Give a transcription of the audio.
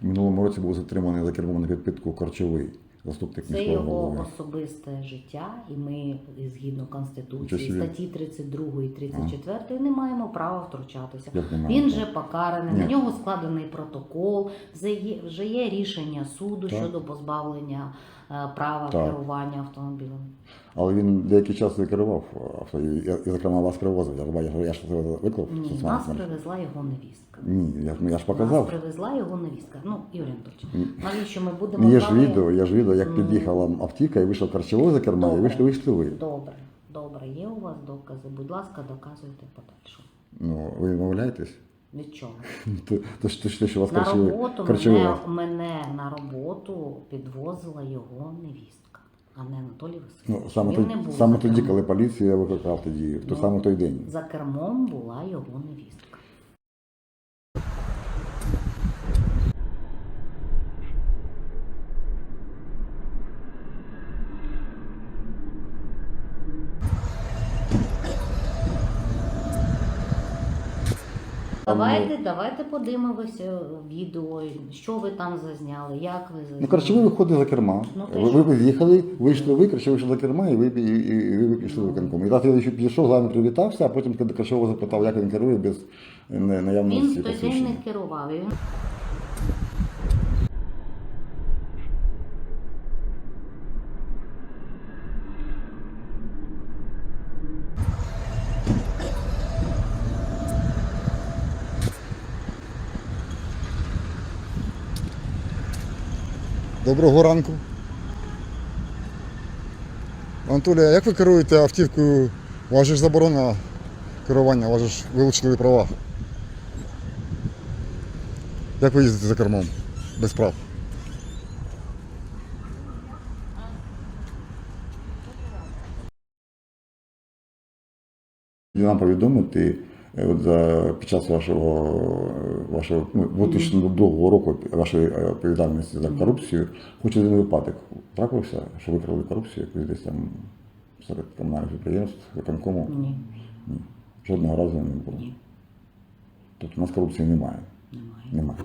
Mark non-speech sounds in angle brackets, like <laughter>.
В минулому році був затриманий за кермом на підпитку Корчовий, заступник Це його голови. особисте життя, і ми згідно конституції Часів- статті 32 і 34 не маємо права втручатися. Він же покараний, Ні. на нього складений протокол, вже є, вже є рішення суду Так. щодо позбавлення е, права Так. керування автомобілем. Але він деякий час і керував авто, і, зокрема вас перевозив. Я ж бачу, я ж це виклав. Ні, нас привезла його невістка. Ні, я ж, я ж Нас показав. привезла його невістка. Ну, Юрій Анатольович, навіщо ми будемо Є ж відео, є ж відео, як Ну. під'їхала автівка і вийшов Корчовий за керма, і вийшли, вийшли ви. Добре, добре, є у вас докази. Будь ласка, доказуйте подальше. Ну, ви відмовляєтесь? Від чого? <laughs> То, то, що- то, що вас На роботу мене, мене на роботу підвозила його невістка, а не Анатолій Ну, саме, Він тоді, не був саме за тоді, кермом. коли поліція викликав тоді, в той Ну. саме той день. За кермом була його невістка. Давайте, давайте подивимося відео, що ви там зазняли, як ви зазняли. Ну, коротше, ви виходили за керма. Ну, то ви, що? ви з'їхали, вийшли ви, коротше, вийшли за керма, і ви, і, і, і ви пішли виконком. І так я ще підійшов, з вами привітався, а потім, Корчового запитав, як він керує без не- Він наявності той день посвідчення. не керував. Він Доброго ранку. Анатолій, як ви керуєте автівкою? У ж заборона керування, у вас ж вилучили права. Як ви їздите за кермом? Без прав. Нам повідомити от за під час вашого вашого ну, 2002 року вашої е, відповідальності за корупцію, хоч один випадок трапився, що викрали корупцію якусь десь там серед комунальних підприємств, виконкому. ні, Ні. Жодного разу не було. Ні. Тобто у нас корупції немає. немає. Немає.